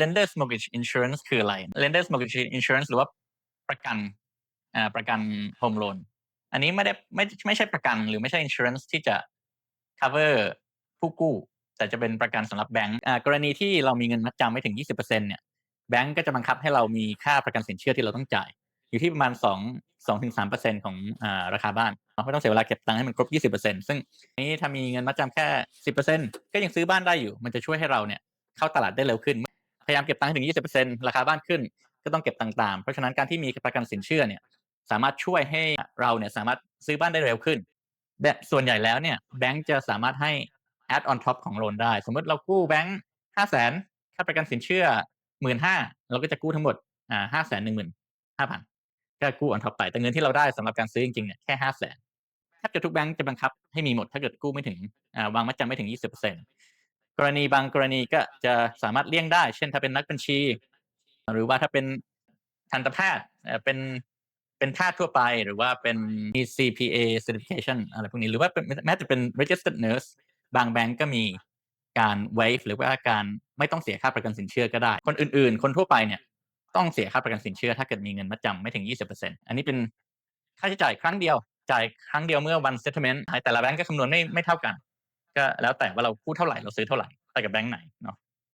lenders mortgage insurance คืออะไร lenders mortgage insurance หรือว่าประกันอ่าประกัน home loan อันนี้ไม่ได้ไม่ไม่ใช่ประกันหรือไม่ใช่ insurance ที่จะ cover ผู้กู้ แต่จะเป็นประกันสำหรับแบงก์กรณีที่เรามีเงินมัดจำไม่ถึง 20%เนี่ยแบงก์ก็จะบังคับให้เรามีค่าประกันสินเชื่อที่เราต้องจ่าย อยู่ที่ประมาณ 2 2ถึง3%ของอาราคาบ้านเราไม่ต้องเสียเวลาเก็บตังค์ให้มันครบ 20%ซึ่งนี้ถ้ามีเงินมัดจำแค่ 10%ก็ยังซื้อบ้านได้อยู่ มันจะช่วยให้เราเนี่ยเข้าตลาดได้เร็วขึ้น ยายามเก็บตังค์ให้ถึง 20%ราคาบ้านขึ้น ก็ต้องเก็บตังค์ตาม เพราะฉะนั้นการที่มีประกันสินเชื่อเนี่ยสามารถช่วยให้เราเนี่ยสามารถซื้อบ้านได้เร็วขึ้นแบบส่วนใหญ่แล้วเนี่ยแบงก์จะสามารถให้ add on top ของโลนได้ สมมติเรากู้แบงก์ห้าแสนค่าประกันสินเชื่อหมื่นห้าเราก็จะกู้ทั้งหมดอ่าห้าแสนหนึ่งหมื่นห้าพันก็กู้ on top ไปแต่เงินที่เราได้สำหรับการซื้อจริงๆเนี่ยแค่ห้าแสนแทบจะทุกแบงก์จะบังคับให้มีหมดถ้าเกิดกู้ไม่ถึงอ่าวางมัดจำไม่ถึง20% กรณีบางกรณีก็จะสามารถเลี่ยงได้ เช่นถ้าเป็นนักบัญชี หรือว่าถ้าเป็นทันตแพทย์เป็นเป็นแพทย์ทั่วไปหรือว่าเป็น CPA certification อะไรพวกนี้หรือว่าแม้แต่เป็น registered nurse บางแบงก์ก็มีการ waive หรือว่าการไม่ต้องเสียค่าประกันสินเชื่อก็ได้ คนอื่นๆ คนทั่วไปเนี่ยต้องเสียค่าประกันสินเชื่อ ถ้าเกิดมีเงินมัดจำไม่ถึง 20%อันนี้เป็นค่าใช้จ่ายครั้งเดียว จ่ายครั้งเดียวเมื่อวัน settlement แต่ละแบงก์ก็คำนวณไม่ไม่เท่ากัน ก็แล้วแต่ว่าเรากู้เท่าไหร่เราซื้อเท่าไหร่ไปกับแบงก์ไหนเนาะ